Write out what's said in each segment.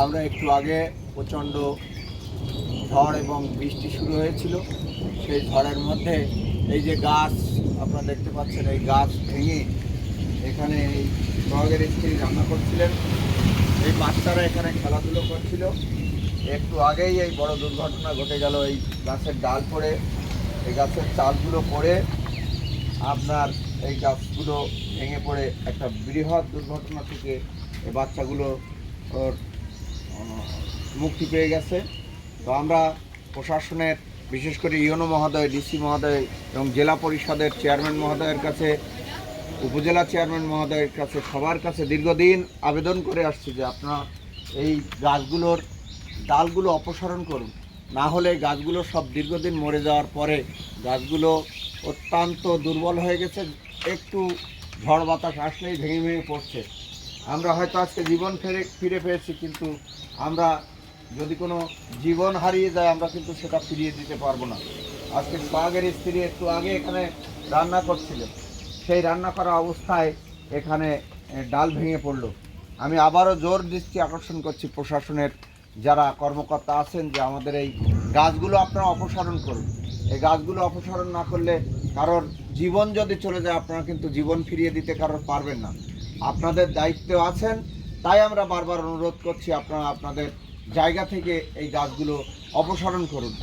আমরা একটু আগে প্রচণ্ড ঝড় এবং বৃষ্টি শুরু হয়েছিল। সেই ঝড়ের মধ্যে এই যে গাছ, আপনারা দেখতে পাচ্ছেন এই গাছ ভেঙে এখানে এই সোহাগের স্ত্রী রান্না করছিলেন। এই বাচ্চারা এখানে খেলাধুলো করছিল। একটু আগেই এই বড় দুর্ঘটনা ঘটে গেল এই গাছের ডাল পড়ে। এই গাছের চালগুলো পড়ে। আপনার এই গাছগুলো ভেঙে পড়ে একটা বৃহৎ দুর্ঘটনা থেকে এই বাচ্চাগুলো মুক্তি পেয়ে গেছে। তো আমরা প্রশাসনের, বিশেষ করে ইউনো মহোদয়, ডিসি মহোদয় এবং জেলা পরিষদের চেয়ারম্যান মহোদয়ের কাছে, উপজেলা চেয়ারম্যান মহোদয়ের কাছে, সবার কাছে দীর্ঘদিন আবেদন করে আসছি যে আপনারা এই গাছগুলোর ডালগুলো অপসারণ করুন। না হলে গাছগুলো সব দীর্ঘদিন মরে যাওয়ার পরে গাছগুলো অত্যন্ত দুর্বল হয়ে গেছে, একটু ঝড় বাতাস আসলেই ভেঙে ভেঙে পড়ছে। আমরা হয়তো আজকে জীবন ফিরে ফিরে পেয়েছি, কিন্তু আমরা যদি কোনো জীবন হারিয়ে যায়, আমরা কিন্তু সেটা ফিরিয়ে দিতে পারব না। আজকে সোহাগের স্ত্রী একটু আগে এখানে রান্না করছিলেন। সেই রান্না করা অবস্থায় এখানে ডাল ভেঙে পড়ল। আমি আবারও জোর দৃষ্টি আকর্ষণ করছি প্রশাসনের যারা কর্মকর্তা আছেন যে আমাদের এই গাছগুলো আপনারা অপসারণ করুন। এই গাছগুলো অপসারণ না করলে কারোর জীবন যদি চলে যায়, আপনারা কিন্তু জীবন ফিরিয়ে দিতে কারোর পারবেন না। আপনাদের দায়িত্ব আছেন তাই আমরা বারবার অনুরোধ করছি আপনারা আপনাদের জায়গা থেকে এই গাছগুলো অপসারণ করুন।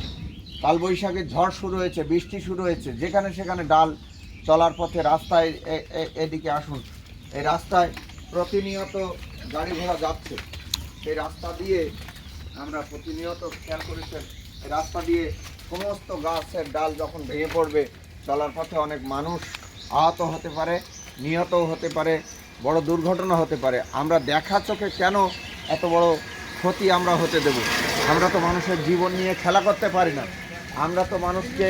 কালবৈশাখের ঝড় শুরু হয়েছে, বৃষ্টি শুরু হয়েছে, যেখানে সেখানে ডাল চলার পথে রাস্তায় এদিকে আসুন। এই রাস্তায় প্রতিনিয়ত গাড়ি ঘোড়া যাচ্ছে। সেই রাস্তা দিয়ে আমরা প্রতিনিয়ত খেয়াল করেছেন রাস্তা দিয়ে সমস্ত গাছের ডাল যখন ভেঙে পড়বে, চলার পথে অনেক মানুষ আহত হতে পারে, নিহতও হতে পারে। বড় দুর্ঘটনা হতে পারে। আমরা দেখা চোখে কেন এত বড় ক্ষতি আমরা হতে দেব? আমরা তো মানুষের জীবন নিয়ে খেলা করতে পারি না। আমরা তো মানুষকে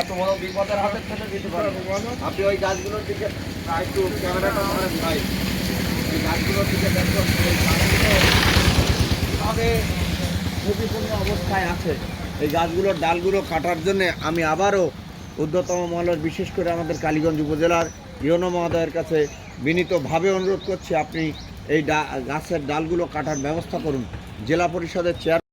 এত বড় বিপদের হাতে ফেলে দিতে পারি আপনি ওই গাছগুলোর দিকে একটু ক্যামেরাটা ধরেন ভাই। এই গাছগুলোর দিকে দেখুন, এই ঝুঁকিপূর্ণ অবস্থায় আছে। এই গাছগুলোর ডালগুলো কাটার জন্য আমি আবারও ঊর্ধ্বতম মহলের, বিশেষ করে আমাদের কালীগঞ্জ উপজেলার ইয়নো মহোদয়ের কাছে বিনীতভাবে অনুরোধ করছি আপনি এই গাছের ডালগুলো কাটার ব্যবস্থা করুন। জেলা পরিষদের চেয়ার